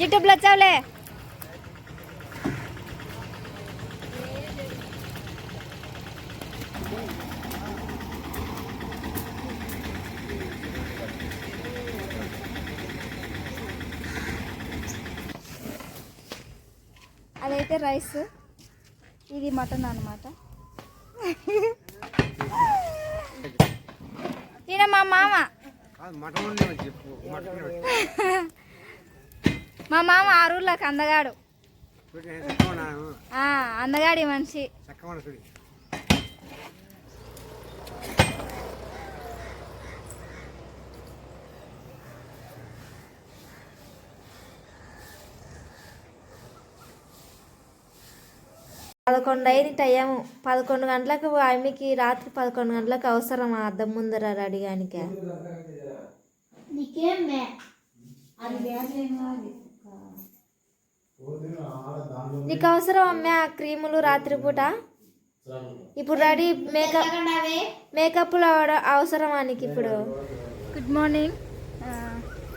యూట్యూబ్లో వచ్చావులే అదైతే రైస్ ఇది మటన్ అనమాట ఈయన మా మామ కాదు మటన్ వండి చెప్పు మటన్ మా మామ ఆరూర్లోకి అందగాడు. అందగాడి మనిషి. పదకొండు అయింది టైం పదకొండు గంటలకు ఆమెకి రాత్రి పదకొండు గంటలకు అవసరం ఆ అద్దం ముందర రెడీగానికి నీకు అవసరం అమ్మే ఆ క్రీములు రాత్రిపూట? ఇప్పుడు రెడీ మేకప్ మేకప్లు అవడ- అవసరమా నీకు ఇప్పుడు? గుడ్ మార్నింగ్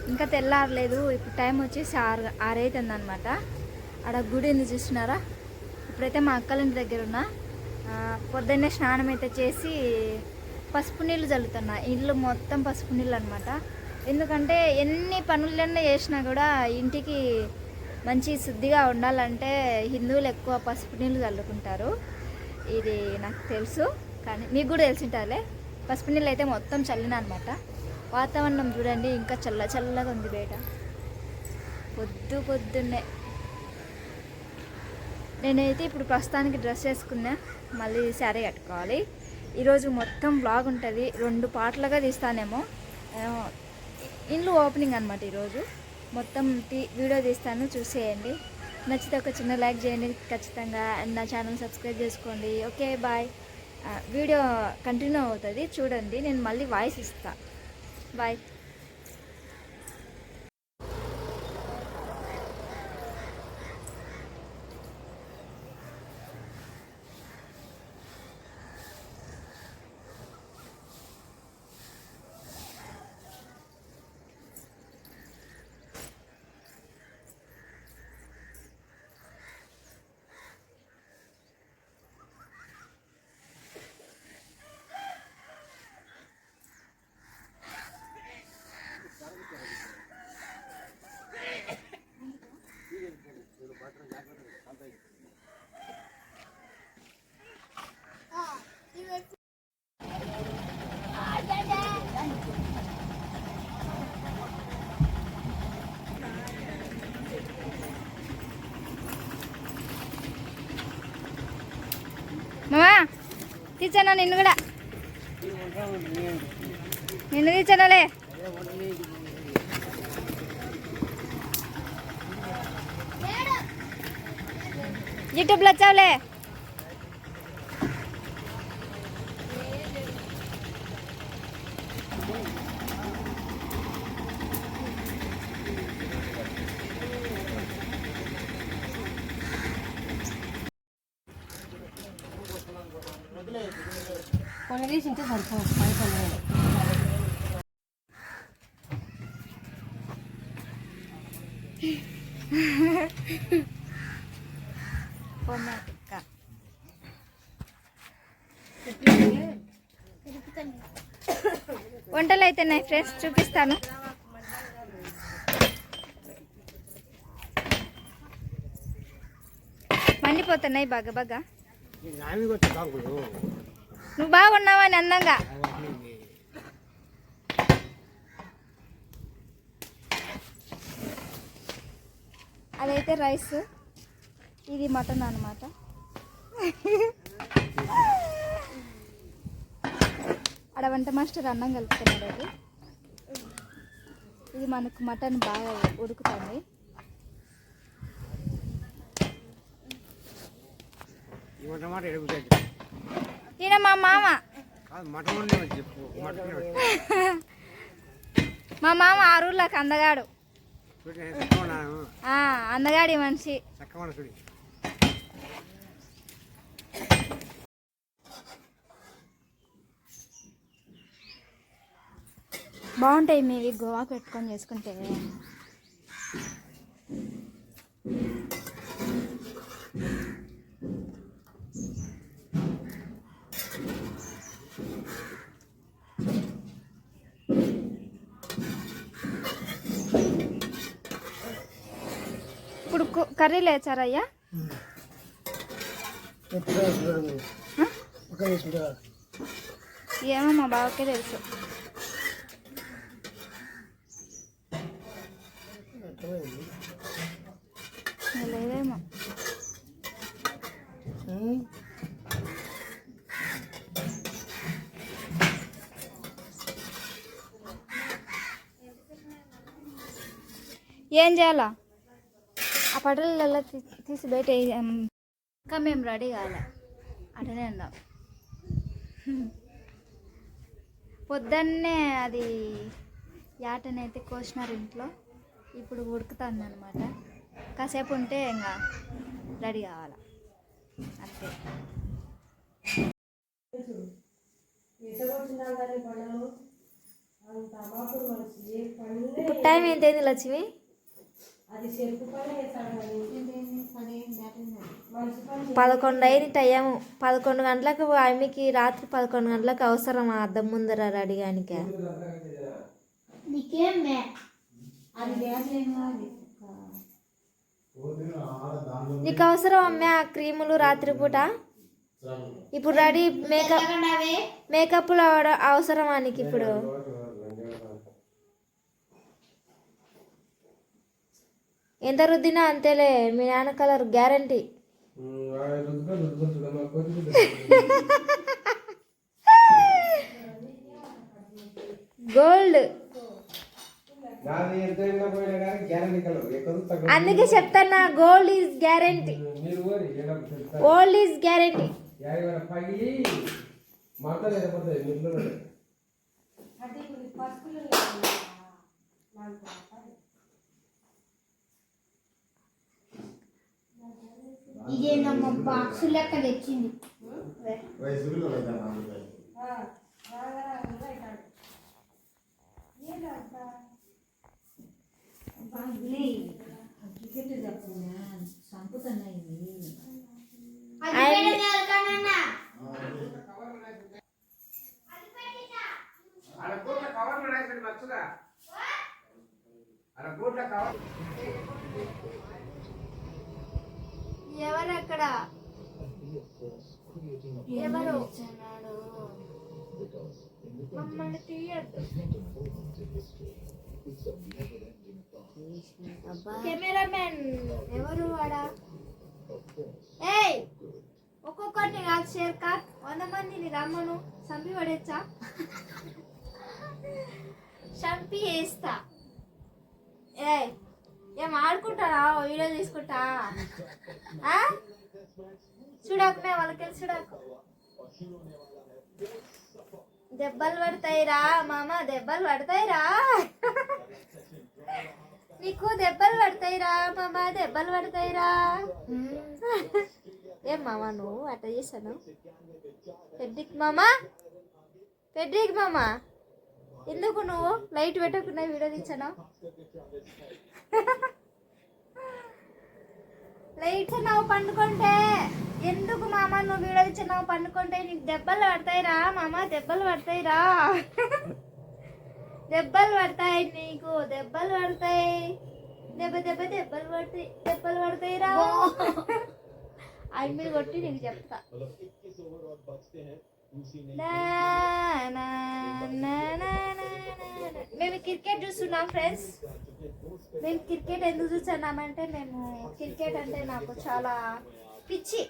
ఇంకా తెల్లారలేదు. ఇప్పుడు టైం వచ్చేసి ఆరు ఆరైతుంది అనమాట ఆడ గుడి ఉంది చూస్తున్నారా ఇప్పుడైతే మా అక్కలింటి దగ్గర ఉన్నా. పొద్దున్నే స్నానం అయితే చేసి పసుపు నీళ్ళు చల్లుతున్నా ఇల్లు మొత్తం పసుపు నీళ్ళు అనమాట ఎందుకంటే ఎన్ని పనులన్నా చేసినా కూడా ఇంటికి మంచి శుద్ధిగా ఉండాలంటే హిందువులు ఎక్కువ పసుపు నీళ్ళు చల్లుకుంటారు. ఇది నాకు తెలుసు కానీ మీకు కూడా తెలిసింటారులే. పసుపు నీళ్ళు అయితే మొత్తం చల్లిన అనమాట వాతావరణం చూడండి ఇంకా చల్ల చల్లగా ఉంది బయట. పొద్దు పొద్దున్నే. నేనైతే ఇప్పుడు ప్రస్తుతానికి డ్రెస్ వేసుకున్నా మళ్ళీ శారీ కట్టుకోవాలి. ఈరోజు మొత్తం బ్లాగ్ ఉంటుంది రెండు పాటలుగా తీస్తానేమో. ఇల్లు ఓపెనింగ్ అనమాట ఈరోజు. మొత్తం తీ వీడియో తీస్తాను చూసేయండి. నచ్చితే ఒక చిన్న లైక్ చేయండి ఖచ్చితంగా. నా ఛానల్ సబ్స్క్రైబ్ చేసుకోండి. Okay bye. వీడియో కంటిన్యూ అవుతుంది. చూడండి నేను మళ్ళీ వాయిస్ ఇస్తాను బాయ్ మామా తీసానా నిన్ను కూడా? నిన్ను తీసానాలే యూట్యూబ్లో వచ్చావులే. పొన్నక్క వంటలు అయితే ఉన్నాయి ఫ్రెండ్స్ చూపిస్తాను. మండిపోతున్నాయి బాగా బాగా. నువ్వు బాగున్నావా అని అందంగా? అదైతే రైస్. ఇది మటన్ అనమాట ఆడ వంట మాస్టర్ అన్నం కలుపుతున్నాడు అది. ఇది మనకు మటన్ బాగా ఉడుకుతుంది. ఈ వంట మాట ఎడుగుతాయి. ఈయన మా మామ. మా మామ ఆరూర్లోకి అందగాడు. అందగాడి మనిషి. బాగుంటాయి మీవి గోవా పెట్టుకొని చేసుకుంటే. ఇప్పుడు కు- కర్రీ లేచారయ్యా? ఎప్పుడు వేసుకుంటాను ఒక వేసుకుంటా ఏమో మా బావకే తెలుసు. లేదేమో. ఏం చేయాలా? పటలలో తీసి బయట ఇంకా మేము రెడీ కాలే. అటనే ఉందాం పొద్దున్నే అది యాటనైతే కోసినారు ఇంట్లో ఇప్పుడు ఉడుకుతుంది అనమాట కాసేపు ఉంటే ఇంకా రెడీ కావాలా. అంతే. ఇప్పుడు టైం ఏంటైంది లక్ష్మి పదకొండు అయింది టైం పదకొండు గంటలకు ఆమెకి రాత్రి పదకొండు గంటలకు అవసరం ఆ అద్దం ముందర రెడీ కానిక నీకు అవసరం అమ్మే ఆ క్రీములు రాత్రిపూట? ఇప్పుడు రెడీ మేకప్ మేకప్లు అవసరమా నీకు ఇప్పుడు? ఎంత రుద్దినా అంతేలే మీ నాన్న కలర్ గ్యారంటీ. గోల్డ్. అందుకే చెప్తానా gold is guarantee. Gold old is guarantee. యాభై ఇదేనమ్మా బాక్స్ లెక్క తెచ్చింది. అర కవర్. కవర్ ఎవరు? మమ్మల్ని తీయద్దు. కెమెరామెన్. ఎవరు వాడా? ఏయ్! ఒక్కొక్కరిని కాదు షేర్ కాక్ వంద మందిని రమ్మను. చంపి పడేచ్చా? చంపి వేస్తా ఏయ్! ఏం ఆడుకుంటారా? వీడియో తీసుకుంటా? చూడకు మేము వాళ్ళకి చూడకు. దెబ్బలు పడతాయిరా మామ దెబ్బలు పడతాయిరా. నీకు దెబ్బలు పడతాయిరా మామ దెబ్బలు పడతాయిరా. ఏం మామ నువ్వు అట్లా చేశాను? పెడ్డిక్ మామ? పెడ్డిక్ మామ? ఎందుకు నువ్వు? లైట్ పెట్టకుండా వీడియో తీసాను లైట్స్ నువ్వు పండుకుంటే. ఎందుకు మామ నువ్వు వీడియో ఇచ్చినావు పండుకుంటే? నీకు దెబ్బలు పడతాయిరా మామ దెబ్బలు పడతాయిరా. దెబ్బలు పడతాయి నీకు దెబ్బలు పడతాయి. దెబ్బ దెబ్బ దెబ్బలు పడతాయి దెబ్బలు పడతాయిరా. ఆయన మీద కొట్టి నీకు చెప్తా. మేము క్రికెట్ చూస్తున్నాం ఫ్రెండ్స్. మేము క్రికెట్ ఎందుకు చూస్తున్నామంటే మేము క్రికెట్ అంటే నాకు చాలా పిచ్చి.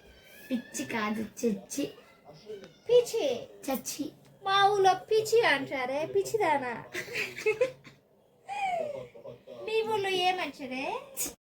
పిచ్చి కాదు చచ్చి. పిచ్చి. చచ్చి. మా ఊళ్ళో పిచ్చి అంటారే పిచ్చిదానా? మీ ఊళ్ళో ఏమంటారే?